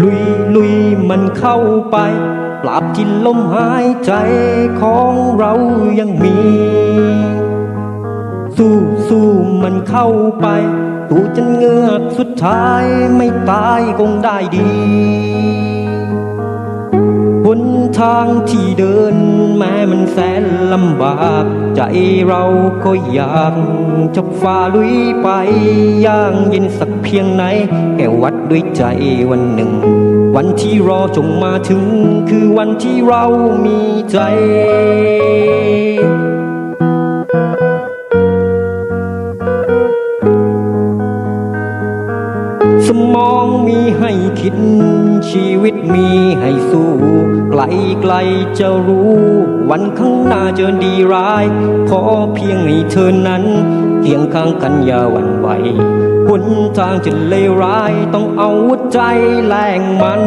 ลุยลุยมันเข้าไป ปราบกินลมหายใจของเรายังมี สู้สู้มันเข้าไป ตูจนเงือกสุดท้ายไม่ตายคงได้ดี หนทางที่เดิน แม้มันแสนลำบาก ใจเราก็อยากจะฝ่าลุยไปย่างเย็นสักเพียงไหนแค่วัดด้วยใจวันหนึ่ง วันที่รอจงมาถึง คือวันที่เรามีใจสมอง มีให้คิด ชีวิตมีให้สู้ ไกลไกลจะรู้ วันข้างหน้าจะดีร้าย ขอเพียงให้เธอนั้นเคียงข้างกันอย่าหวั่นไหวหนทางจะเลวร้าย ต้องเอาใจแลงมัน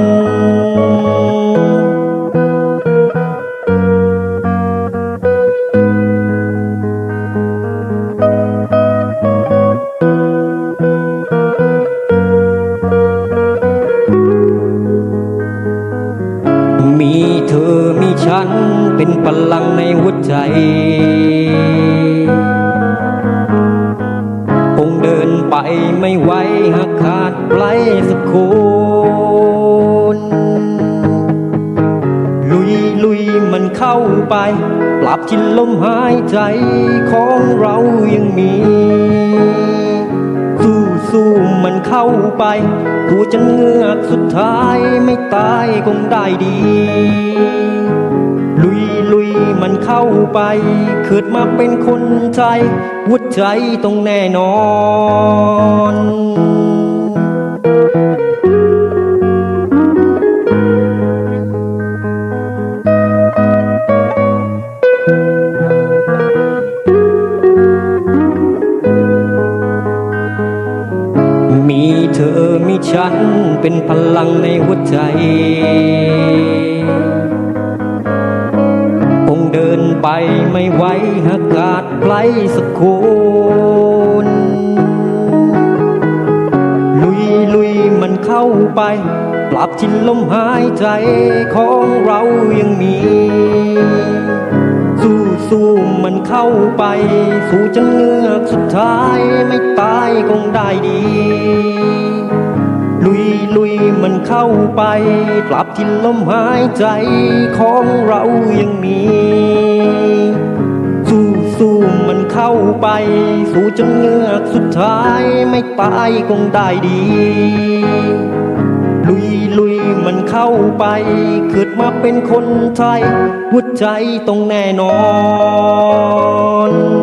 เธอมีฉันเป็นพลังในหัวใจ คงเดินไปไม่ไหวหากขาดไกลสักคนลุยลุยมันเข้าไป ปรับทินลมหายใจของเรายังมี สู้มันเข้าไปกูจะเงือกสุดท้ายไม่ตายคงได้ดี ลุยลุยมันเข้าไปเกิดมาเป็นคนไทยหัวใจต้องแน่นอน อมีฉันเป็นพลังในหัวใจ คงเดินไปไม่ไหวหากขาดไกลสักคนลุยลุยมันเข้าไปปรับทิ้นลมหายใจของเรายังมี สู้สู้มันเข้าไป สู่จนเงือกสุดท้ายไม่ตายคงได้ดี ลุยมันเข้าไปกลับที่ลมหายใจของเรายังมี สู้สู้มันเข้าไป สู่จนเงือกสุดท้ายไม่ตายคงได้ดี ลุยลุยมันเข้าไปเกิดมาเป็นคนไทยหัวใจต้องแน่นอน